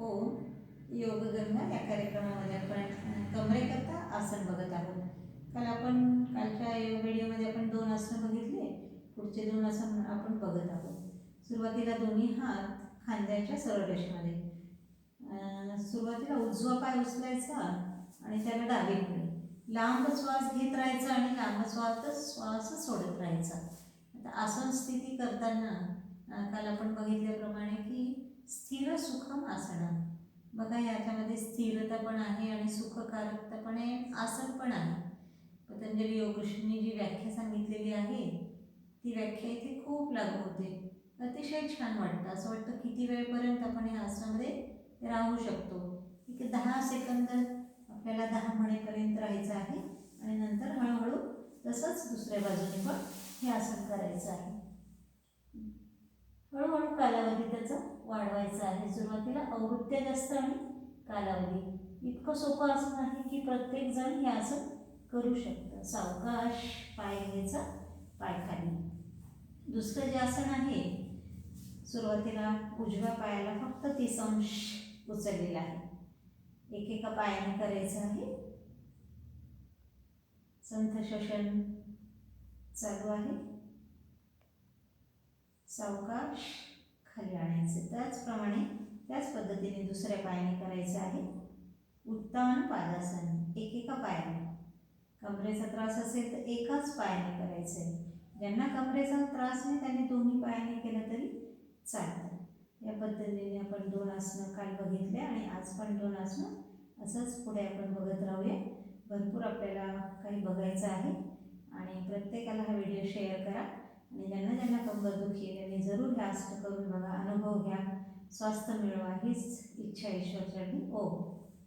ओम योग गंगा या कार्यक्रमामध्ये आपण कमरेकरता आसन बघत आहोत. काल आपण कालच्या योग व्हिडिओमध्ये आपण दोन आसनं बघितले. पुढचे दोन आसन आपण बघत आहोत. सुरुवातीला दोन्ही हात खांद्याच्या सरळ सुरुवातीला उजवा पाय उचलायचा आणि त्याला डावीकडे लांब श्वास घेत राहायचा आणि लांब श्वास श्वास सोडत राहायचा. आता आसन स्थिती करताना अ, काल आपण बघितल्याप्रमाणे की स्थिर सुखम आसन बघा याच्यामध्ये स्थिरता पण आहे आणि सुखकारकता पण आहे आसन पण आहे. पतंजली योगऋषींनी जी व्याख्या सांगितलेली आहे ती व्याख्या इथे खूप लागू होते. अतिशय छान वाटतं. असं वाटतं किती वेळपर्यंत आपण या आसनामध्ये राहू शकतो. इथे दहा सेकंद आपल्याला दहा म्हणेपर्यंत राहायचं आहे आणि नंतर हळूहळू तसंच दुसऱ्या बाजूने पण हे आसन करायचं आहे. हळूहळू कालावधी त्याचा वाढवायचा आहे. सुरुवातीला आवृत्त्या जास्त आणि कालावधी. इतकं सोपं असं आहे की प्रत्येक जण हे असं करू शकतं. सावकाश पाय घ्यायचा पाय खाली. दुसरं जे आसन आहे सुरुवातीला उजव्या पायाला फक्त तीस अंश उचललेला आहे. एकेका पायाने करायचं आहे. संथ शोषण चालू आहे. सावकाश खाली आणायचे. त्याचप्रमाणे त्याच पद्धतीने दुसऱ्या पायाने करायचं आहे. उत्तान पादासन एकेका पायाने. कमरेचा त्रास असेल तर एकाच पायाने करायचं आहे ज्यांना कमरेचा त्रास नाही त्यांनी दोन्ही पायाने केलं तरी चालतं. या पद्धतीने आपण दोन आसनं काल बघितले आणि आज पण दोन आसनं असंच पुढे आपण बघत राहूया. भरपूर आपल्याला काही बघायचं आहे आणि प्रत्येकाला हा व्हिडिओ शेअर करा. आणि ज्यांना ज्यांना कंबर दुखी आहे त्यांनी जरूर हे आसनं करून बघा अनुभव घ्या. स्वास्थ्य मिळवा हीच इच्छा ईश्वरचरणी ओ